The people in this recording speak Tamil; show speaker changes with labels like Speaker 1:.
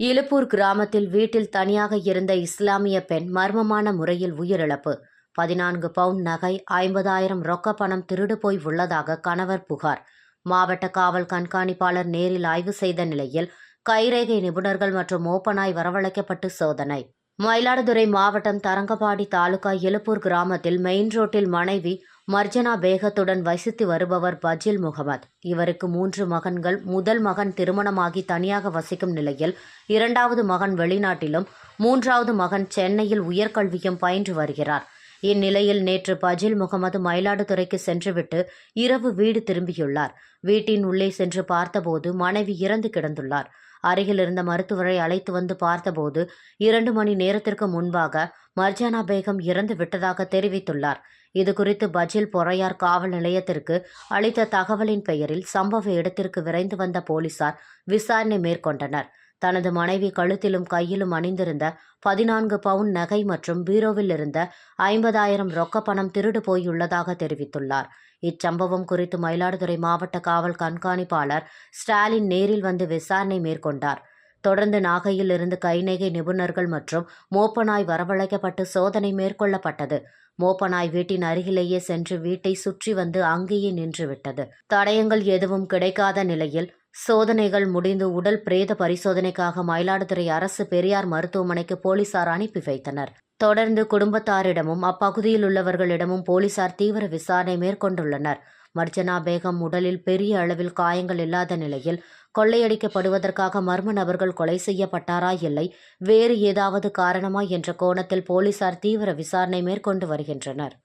Speaker 1: இலுப்பூர் கிராமத்தில் வீட்டில் தனியாக இருந்த இஸ்லாமிய பெண் மர்மமான முறையில் உயிரிழப்பு. பதினான்கு பவுண்ட் நகை ஐம்பதாயிரம் ரொக்க பணம் திருடு போய் உள்ளதாக கணவர் புகார். மாவட்ட காவல் கண்காணிப்பாளர் நேரில் ஆய்வு செய்த நிலையில் கைரேகை நிபுணர்கள் மற்றும் மோப்பனாய் வரவழைக்கப்பட்டு சோதனை. மயிலாடுதுறை மாவட்டம் தரங்கபாடி தாலுகா எழுப்பூர் கிராமத்தில் மெயின் ரோட்டில் மனைவி மர்ஜனா பேகத்துடன் வசித்து வருபவர் பஜில் முகமது. இவருக்கு மூன்று மகன்கள். முதல் மகன் திருமணமாகி தனியாக வசிக்கும் நிலையில் இரண்டாவது மகன் வெளிநாட்டிலும் மூன்றாவது மகன் சென்னையில் உயர்கல்வியும் பயின்று வருகிறார். இந்நிலையில் நேற்று பஜில் முகமது மயிலாடுதுறைக்கு சென்றுவிட்டு இரவு வீடு திரும்பியுள்ளார். வீட்டின் உள்ளே சென்று பார்த்தபோது மனைவி இறந்து கிடந்துள்ளார். அருகில் இருந்த மருத்துவரை அழைத்து வந்து பார்த்தபோது இரண்டு மணி நேரத்திற்கு முன்பாக மர்ஜானா பேகம் இறந்து விட்டதாக தெரிவித்துள்ளார். இதுகுறித்து பஜில் பொறையார் காவல் நிலையத்திற்கு அளித்த தகவலின் பெயரில் சம்பவ இடத்திற்கு விரைந்து வந்த போலீசார் விசாரணை மேற்கொண்டனர். தனது மனைவி கழுத்திலும் கையிலும் அணிந்திருந்த பதினான்கு பவுன் நகை மற்றும் பீரோவில் இருந்த ஐம்பதாயிரம் ரொக்க பணம் திருடு போயுள்ளதாக தெரிவித்துள்ளார். இச்சம்பவம் குறித்து மயிலாடுதுறை மாவட்ட காவல் கண்காணிப்பாளர் ஸ்டாலின் நேரில் வந்து விசாரணை மேற்கொண்டார். தொடர்ந்து நாகையில் இருந்து கைநகை நிபுணர்கள் மற்றும் மோப்பனாய் வரவழைக்கப்பட்டு சோதனை மேற்கொள்ளப்பட்டது. மோப்பனாய் வீட்டின் அருகிலேயே சென்று வீட்டை சுற்றி வந்து அங்கேயே நின்றுவிட்டது. தடயங்கள் எதுவும் கிடைக்காத நிலையில் சோதனைகள் முடிந்து உடல் பிரேத பரிசோதனைக்காக மயிலாடுதுறை அரசு பெரியார் மருத்துவமனைக்கு போலீசார் அனுப்பி வைத்தனர். தொடர்ந்து குடும்பத்தாரிடமும் அப்பகுதியில் உள்ளவர்களிடமும் போலீசார் தீவிர விசாரணை மேற்கொண்டுள்ளனர். மர்ஜனா பேகம் உடலில் பெரிய அளவில் காயங்கள் இல்லாத நிலையில் கொள்ளையடிக்கப்படுவதற்காக மர்ம நபர்கள் கொலை செய்யப்பட்டாரா இல்லை வேறு ஏதாவது காரணமா என்ற கோணத்தில் போலீசார் தீவிர விசாரணை மேற்கொண்டு வருகின்றனர்.